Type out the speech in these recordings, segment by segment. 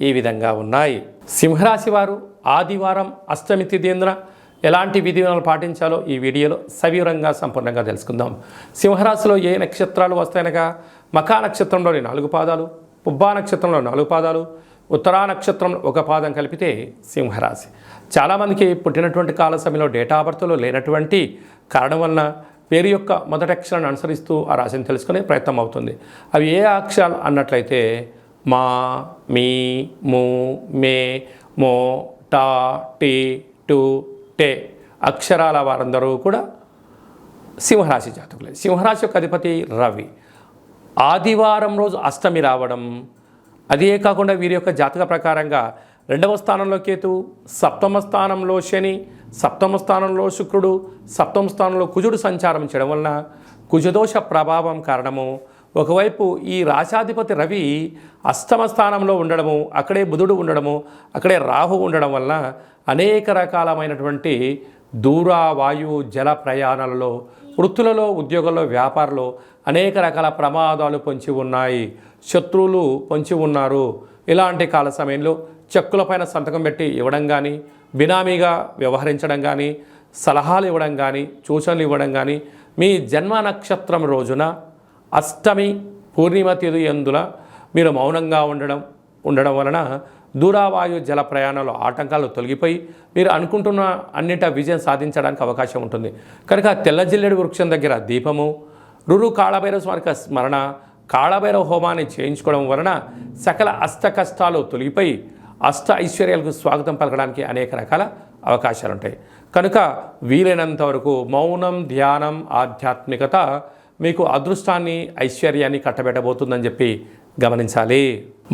ఈ విధంగా ఉన్నాయి. సింహరాశి వారు ఆదివారం అష్టమి తిథింద్ర ఎలాంటి విధివిధానాలు పాటించాలో ఈ వీడియోలో సవివరంగా సంపూర్ణంగా తెలుసుకుందాం. సింహరాశిలో ఏ నక్షత్రాలు వస్తాయనగా మకా నక్షత్రంలోని నాలుగు పాదాలు పుబ్బా నక్షత్రంలో నాలుగు పాదాలు ఉత్తరా నక్షత్రం ఒక పాదం కలిపితే సింహరాశి. చాలామందికి పుట్టినటువంటి కాల సమయంలో డేటా బర్త్లో లేనటువంటి కారణం వలన పేరు యొక్క మొదటి అక్షరాన్ని అనుసరిస్తూ ఆ రాశిని తెలుసుకునే ప్రయత్నం అవుతుంది. అవి ఏ అక్షరాలు అన్నట్లయితే మా మీ ము మే మో టా టీ టు టే అక్షరాల వారందరూ కూడా సింహరాశి జాతకులే. సింహరాశి యొక్క అధిపతి రవి. ఆదివారం రోజు అష్టమి రావడం అదే కాకుండా వీరి యొక్క జాతక ప్రకారంగా రెండవ స్థానంలో కేతు సప్తమ స్థానంలో శని సప్తమ స్థానంలో శుక్రుడు సప్తమ స్థానంలో కుజుడు సంచారం చేయడం వలన కుజదోష ప్రభావం కారణము ఒకవైపు ఈ రాశాధిపతి రవి అష్టమ స్థానంలో ఉండడము అక్కడే బుధుడు ఉండడము అక్కడే రాహు ఉండడం వలన అనేక రకాలమైనటువంటి దూర వాయు జల ప్రయాణాలలో వృత్తులలో ఉద్యోగంలో వ్యాపారంలో అనేక రకాల ప్రమాదాలు పొంచి ఉన్నాయి. శత్రువులు పొంచి ఉన్నారు. ఇలాంటి కాల సమయంలో చెక్కులపైన సంతకం పెట్టి ఇవ్వడం కానీ బినామీగా వ్యవహరించడం కానీ సలహాలు ఇవ్వడం కానీ సూచనలు ఇవ్వడం కానీ మీ జన్మ నక్షత్రం రోజున అష్టమి పూర్ణిమ తిథి ఎందుల మీరు మౌనంగా ఉండడం ఉండడం వలన దూరావాయు జల ప్రయాణాలు ఆటంకాలు తొలగిపోయి మీరు అనుకుంటున్న అన్నిట విజయం సాధించడానికి అవకాశం ఉంటుంది. కనుక తెల్లజిల్లెడు వృక్షం దగ్గర దీపము రురు కాళభైరవ స్మారక స్మరణ కాళభైరవ హోమాన్ని చేయించుకోవడం వలన సకల అష్ట కష్టాలు తొలగిపోయి అష్ట ఐశ్వర్యాలకు స్వాగతం పలకడానికి అనేక రకాల అవకాశాలు ఉంటాయి కనుక వీలైనంత వరకు మౌనం ధ్యానం ఆధ్యాత్మికత మీకు అదృష్టాన్ని ఐశ్వర్యాన్ని కట్టబెట్టబోతుందని చెప్పి గమనించాలి.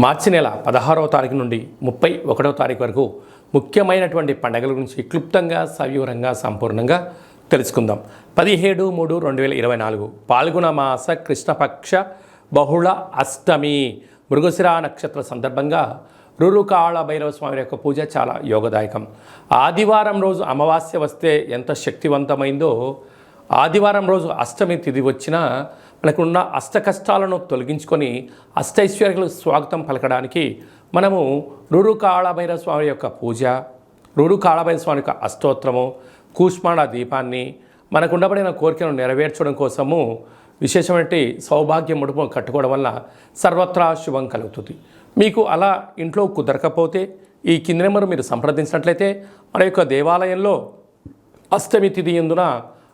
మార్చి నెల పదహారవ తారీఖు నుండి ముప్పై ఒకటవ తారీఖు వరకు ముఖ్యమైనటువంటి పండుగల గురించి క్లుప్తంగా సవివరంగా సంపూర్ణంగా తెలుసుకుందాం. పదిహేడు మూడు రెండు వేల ఇరవై నాలుగు పాల్గొన మాస కృష్ణపక్ష బహుళ అష్టమి. మృగశిర నక్షత్ర సందర్భంగా రురుకాళ భైరవ స్వామి యొక్క పూజ చాలా యోగదాయకం. ఆదివారం రోజు అమావాస్య వస్తే ఎంత శక్తివంతమైందో ఆదివారం రోజు అష్టమి తిథి వచ్చినా మనకున్న అష్ట కష్టాలను తొలగించుకొని అష్టైశ్వర్యులకు స్వాగతం పలకడానికి మనము రురు కాళభైర స్వామి యొక్క పూజ రురు కాళభైర స్వామి యొక్క అష్టోత్తరము కూష్మాండ దీపాన్ని మనకు ఉండబడిన కోరికను నెరవేర్చడం కోసము విశేషమైన సౌభాగ్య ముడుపు కట్టుకోవడం వల్ల సర్వత్రా శుభం కలుగుతుంది. మీకు అలా ఇంట్లో కుదరకపోతే ఈ కింది నెంబర్ మీరు సంప్రదించినట్లయితే మన యొక్క దేవాలయంలో అష్టమి తిథి ఎందున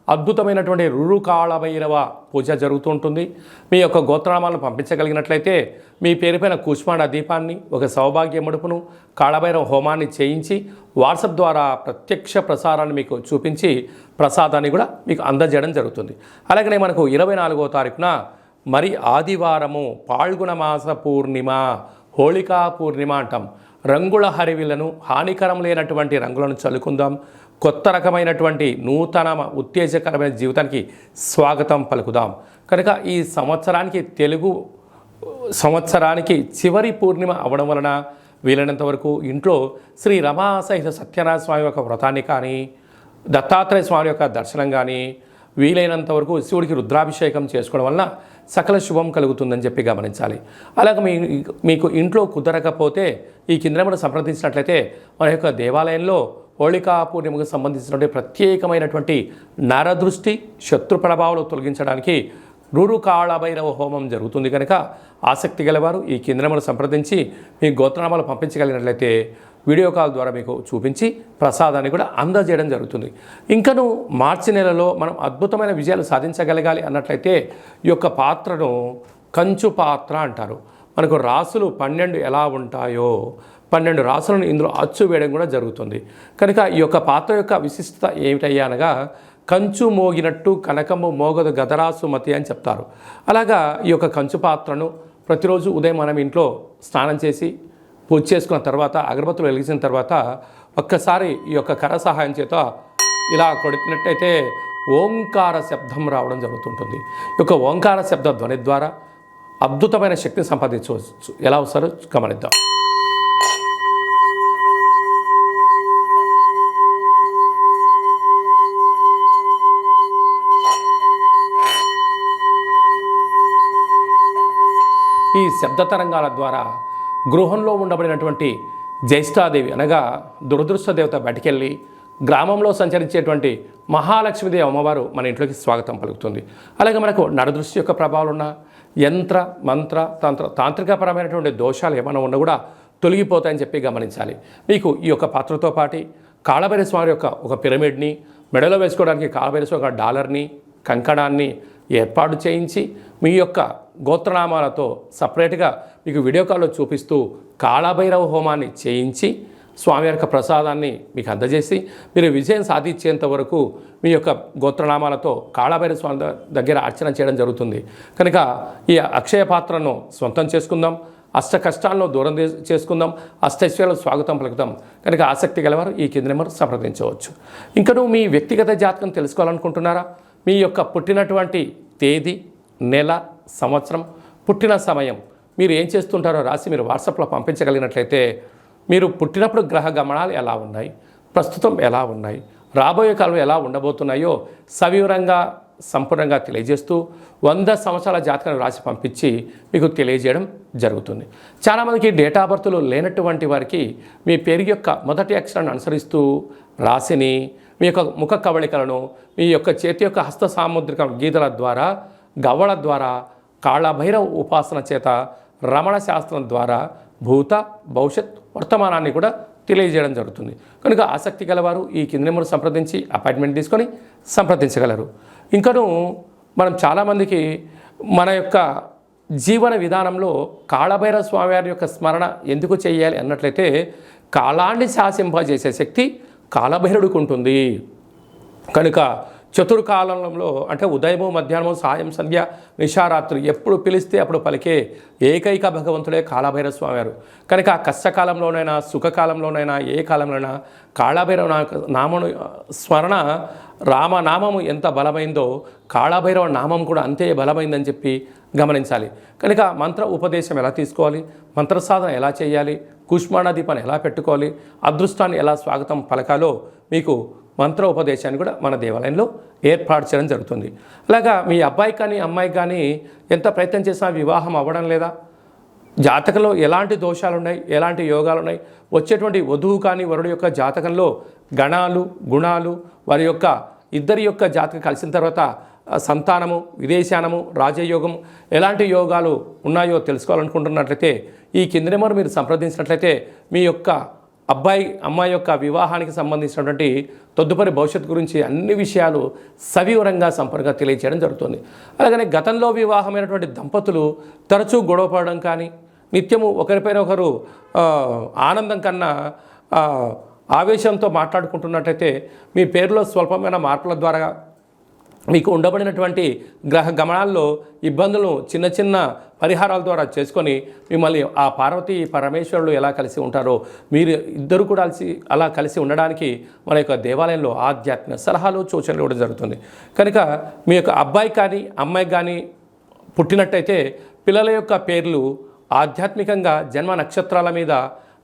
అద్భుతమైనటువంటి రురు కాళభైరవ పూజ జరుగుతూ ఉంటుంది మీ యొక్క గోత్రనామాలను పంపించగలిగినట్లయితే మీ పేరుపైన కూష్మాండ దీపాన్ని ఒక సౌభాగ్య ముడుపును కాళభైరవ హోమాన్ని చేయించి వాట్సాప్ ద్వారా ప్రత్యక్ష ప్రసారాన్ని మీకు చూపించి ప్రసాదాన్ని కూడా మీకు అందజేయడం జరుగుతుంది. అలాగనే మనకు ఇరవై నాలుగో తారీఖున మరి ఆదివారము పాల్గుణ మాస పూర్ణిమ హోళికా పూర్ణిమ అంటాం. రంగుల హరివిలను హానికరం లేనటువంటి రంగులను చల్లుకుందాం. కొత్త రకమైనటువంటి నూతన ఉత్తేజకరమైన జీవితానికి స్వాగతం పలుకుదాం. కనుక ఈ సంవత్సరానికి తెలుగు సంవత్సరానికి చివరి పూర్ణిమ అవడం వలన వీలైనంత వరకు ఇంట్లో శ్రీ రమా సహిత సత్యనారాయణ స్వామి యొక్క వ్రతాన్ని కానీ దత్తాత్రేయ స్వామి యొక్క దర్శనం కానీ వీలైనంత వరకు శివుడికి రుద్రాభిషేకం చేసుకోవడం వలన సకల శుభం కలుగుతుందని చెప్పి గమనించాలి. అలాగే మీ మీకు ఇంట్లో కుదరకపోతే ఈ కింద మనం సంప్రదించినట్లయితే మన యొక్క దేవాలయంలో హోళికా పూర్ణిమకు సంబంధించినటువంటి ప్రత్యేకమైనటువంటి నరదృష్టి శత్రు ప్రభావాలు తొలగించడానికి రూరు కాళభైరవ హోమం జరుగుతుంది కనుక ఆసక్తి గలవారు ఈ కేంద్రములు సంప్రదించి మీ గోత్రనామాలు పంపించగలిగినట్లయితే వీడియో కాల్ ద్వారా మీకు చూపించి ప్రసాదాన్ని కూడా అందజేయడం జరుగుతుంది. ఇంకను మార్చి నెలలో మనం అద్భుతమైన విజయాలు సాధించగలగాలి అన్నట్లయితే ఈ యొక్క పాత్రను కంచు పాత్ర అంటారు. మనకు రాసులు పన్నెండు ఎలా ఉంటాయో పన్నెండు రాసులను ఇందులో అచ్చు వేయడం కూడా జరుగుతుంది. కనుక ఈ యొక్క పాత్ర యొక్క విశిష్టత ఏమిటయ్యా అనగా కంచు మోగినట్టు కనకము మోగదు గదరాసు మతి అని చెప్తారు. అలాగా ఈ యొక్క కంచు పాత్రను ప్రతిరోజు ఉదయం మనం ఇంట్లో స్నానం చేసి పూజ చేసుకున్న తర్వాత అగరబత్తులు వెలిగించిన తర్వాత ఒక్కసారి ఈ యొక్క కర సహాయం చేత ఇలా కొడుతున్నట్టయితే ఓంకార శబ్దం రావడం జరుగుతుంటుంది. ఈ యొక్క ఓంకార శబ్ద ధ్వని ద్వారా అద్భుతమైన శక్తిని సంపాదించవచ్చు. ఎలా వస్తారో గమనిద్దాం. ఈ శబ్ద తరంగాల ద్వారా గృహంలో ఉండబడినటువంటి జ్యేష్ఠాదేవి అనగా దురదృష్ట దేవత బయటికెళ్ళి గ్రామంలో సంచరించేటువంటి మహాలక్ష్మీదేవి అమ్మవారు మన ఇంట్లోకి స్వాగతం పలుకుతుంది. అలాగే మనకు నడదృష్టి యొక్క ప్రభావాలు ఉన్న యంత్ర మంత్ర తంత్ర తాంత్రికపరమైనటువంటి దోషాలు ఏమైనా ఉన్నా కూడా తొలగిపోతాయని చెప్పి గమనించాలి. మీకు ఈ యొక్క పాత్రతో పాటి కాళభైర స్వామి యొక్క ఒక పిరమిడ్ని మెడలో వేసుకోవడానికి కాళభైర స్వామి ఒక డాలర్ని కంకణాన్ని ఏర్పాటు చేయించి మీ యొక్క గోత్రనామాలతో సపరేట్గా మీకు వీడియో కాల్లో చూపిస్తూ కాళభైరవ హోమాన్ని చేయించి స్వామి యొక్క ప్రసాదాన్ని మీకు అందజేసి మీరు విజయం సాధించేంత వరకు మీ యొక్క గోత్రనామాలతో కాళభైరవ స్వామి దగ్గర అర్చన చేయడం జరుగుతుంది. కనుక ఈ అక్షయ పాత్రను సొంతం చేసుకుందాం. అష్ట కష్టాలను దూరం చేసుకుందాం. అష్టైశ్వర్యాలు స్వాగతం పలుకుదాం కనుక ఆసక్తి గలవారు ఈ కింద నెంబర్ సంప్రదించవచ్చు. ఇంకను మీ వ్యక్తిగత జాతకం తెలుసుకోవాలనుకుంటున్నారా? మీ యొక్క పుట్టినటువంటి తేదీ నెల సంవత్సరం పుట్టిన సమయం. మీరు ఏం చేస్తుంటారో రాసి మీరు వాట్సాప్లో పంపించగలిగినట్లయితే మీరు పుట్టినప్పుడు గ్రహ గమనాలు ఎలా ఉన్నాయి? ప్రస్తుతం ఎలా ఉన్నాయి? రాబోయే కాలం ఎలా ఉండబోతున్నాయో సవివరంగా సంపూర్ణంగా తెలియజేస్తూ వంద సంవత్సరాల జాతకాన్ని రాసి పంపించి మీకు తెలియజేయడం జరుగుతుంది. చాలామందికి డేటా బర్త్లు లేనటువంటి వారికి మీ పేరు యొక్క మొదటి అక్షరాన్ని అనుసరిస్తూ రాశిని మీ యొక్క ముఖ కవళికలను మీ యొక్క చేతి యొక్క హస్త సాముద్రిక గీతల ద్వారా గవ్వల ద్వారా కాళభైరవ ఉపాసన చేత రమణ శాస్త్రం ద్వారా భూత భవిష్యత్ వర్తమానాన్ని కూడా తెలియజేయడం జరుగుతుంది. కనుక ఆసక్తి గలవారు ఈ కింది నెంబర్ సంప్రదించి అపాయింట్మెంట్ తీసుకొని సంప్రదించగలరు. ఇంకను మనం చాలామందికి మన యొక్క జీవన విధానంలో కాళభైరవ స్వామివారి యొక్క స్మరణ ఎందుకు చేయాలి అన్నట్లయితే కాలాన్ని శాసింపజేసే శక్తి కాలభైరుడికి ఉంటుంది. కనుక చతుర్కాలంలో అంటే ఉదయము మధ్యాహ్నము సాయం సంధ్య నిషారాత్రి ఎప్పుడు పిలిస్తే అప్పుడు పలికే ఏకైక భగవంతుడే కాళభైరవ స్వామి గారు కనుక కష్టకాలంలోనైనా సుఖకాలంలోనైనా ఏ కాలంలోనైనా కాళభైరవ నా- నామను స్మరణ రామనామము ఎంత బలమైందో కాళభైరవ నామం కూడా అంతే బలమైందని చెప్పి గమనించాలి. కనుక మంత్ర ఉపదేశం ఎలా తీసుకోవాలి? మంత్ర సాధన ఎలా చేయాలి? కుష్మాణ దీపాన్ని ఎలా పెట్టుకోవాలి? అదృష్టాన్ని ఎలా స్వాగతం పలకాలో మీకు మంత్ర ఉపదేశాన్ని కూడా మన దేవాలయంలో ఏర్పాటు చేయడం జరుగుతుంది. అలాగా మీ అబ్బాయి కానీ అమ్మాయి కానీ ఎంత ప్రయత్నం చేసినా వివాహం అవ్వడం లేదా? జాతకంలో ఎలాంటి దోషాలు ఉన్నాయి ఎలాంటి యోగాలు ఉన్నాయి వచ్చేటువంటి వధువు కానీ వరుడు యొక్క జాతకంలో గణాలు గుణాలు వారి యొక్క ఇద్దరి యొక్క జాతకం కలిసిన తర్వాత సంతానము విదేశానము రాజయోగం ఎలాంటి యోగాలు ఉన్నాయో తెలుసుకోవాలనుకుంటున్నట్లయితే ఈ కింద నెంబర్ మీరు సంప్రదించినట్లయితే మీ యొక్క అబ్బాయి అమ్మాయి యొక్క వివాహానికి సంబంధించినటువంటి తదుపరి భవిష్యత్తు గురించి అన్ని విషయాలు సవివరంగా సంపూర్ణంగా తెలియజేయడం జరుగుతుంది. అలాగనే గతంలో వివాహమైనటువంటి దంపతులు తరచూ గొడవపడడం కానీ నిత్యము ఒకరిపైన ఒకరు ఆనందం కన్నా ఆవేశంతో మాట్లాడుకుంటున్నట్టయితే మీ పేరులో స్వల్పమైన మార్పుల ద్వారా మీకు ఉండబడినటువంటి గ్రహ గమనాల్లో ఇబ్బందులను చిన్న చిన్న పరిహారాల ద్వారా చేసుకొని మిమ్మల్ని ఆ పార్వతీ పరమేశ్వరుడు ఎలా కలిసి ఉంటారో మీరు ఇద్దరు కూడా కలిసి అలా కలిసి ఉండడానికి మన యొక్క దేవాలయంలో ఆధ్యాత్మిక సలహాలు సూచనలు ఇవ్వడం జరుగుతుంది. కనుక మీ యొక్క అబ్బాయి కానీ అమ్మాయి కానీ పుట్టినట్టయితే పిల్లల యొక్క పేర్లు ఆధ్యాత్మికంగా జన్మ నక్షత్రాల మీద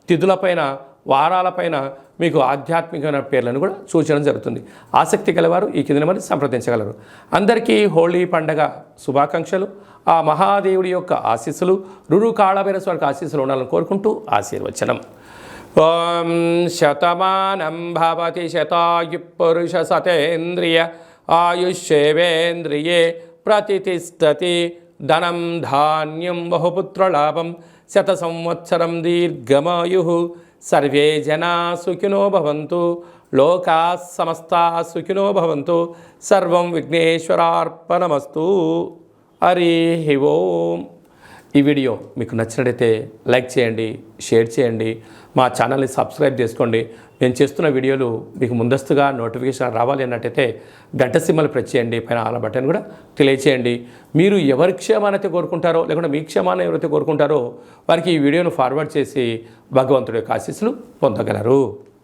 తిథులపైన వారాలపైన మీకు ఆధ్యాత్మికమైన పేర్లను కూడా సూచించడం జరుగుతుంది. ఆసక్తి గలవారు ఈ కింద మరి సంప్రదించగలరు. అందరికీ హోళీ పండగ శుభాకాంక్షలు. ఆ మహాదేవుడి యొక్క ఆశీస్సులు రురు కాళభైర స్వారికి ఆశీస్సులు ఉండాలని కోరుకుంటూ ఆశీర్వచనం. ఓం శతమానం భవతి శతాయు పురుష సతేంద్రియ ఆయుష్యేవేంద్రియే ప్రతిష్టతి ధనం ధాన్యం బహుపుత్రలాభం. శత సంవత్సరం దీర్ఘమాయు. సర్వే జనా సుఖినో భవంతు. లోకా సమస్తా సుఖినో భవంతు. సర్వం విఘ్నేశ్వరార్పణమస్తు. హరి ఓం. ఈ వీడియో మీకు నచ్చినట్టయితే లైక్ చేయండి షేర్ చేయండి మా ఛానల్ని సబ్స్క్రైబ్ చేసుకోండి. నేను చేస్తున్న వీడియోలు మీకు ముందస్తుగా నోటిఫికేషన్ రావాలి అన్నట్టయితే గంట సిమ్మలు ప్రెస్ చేయండి. పైన ఆల బటన్ కూడా తెలియచేయండి. మీరు ఎవరి క్షేమానైతే కోరుకుంటారో లేకుంటే మీ క్షేమాన్ని ఎవరైతే కోరుకుంటారో వారికి ఈ వీడియోను ఫార్వర్డ్ చేసి భగవంతుడి యొక్క ఆశీస్సులు పొందగలరు.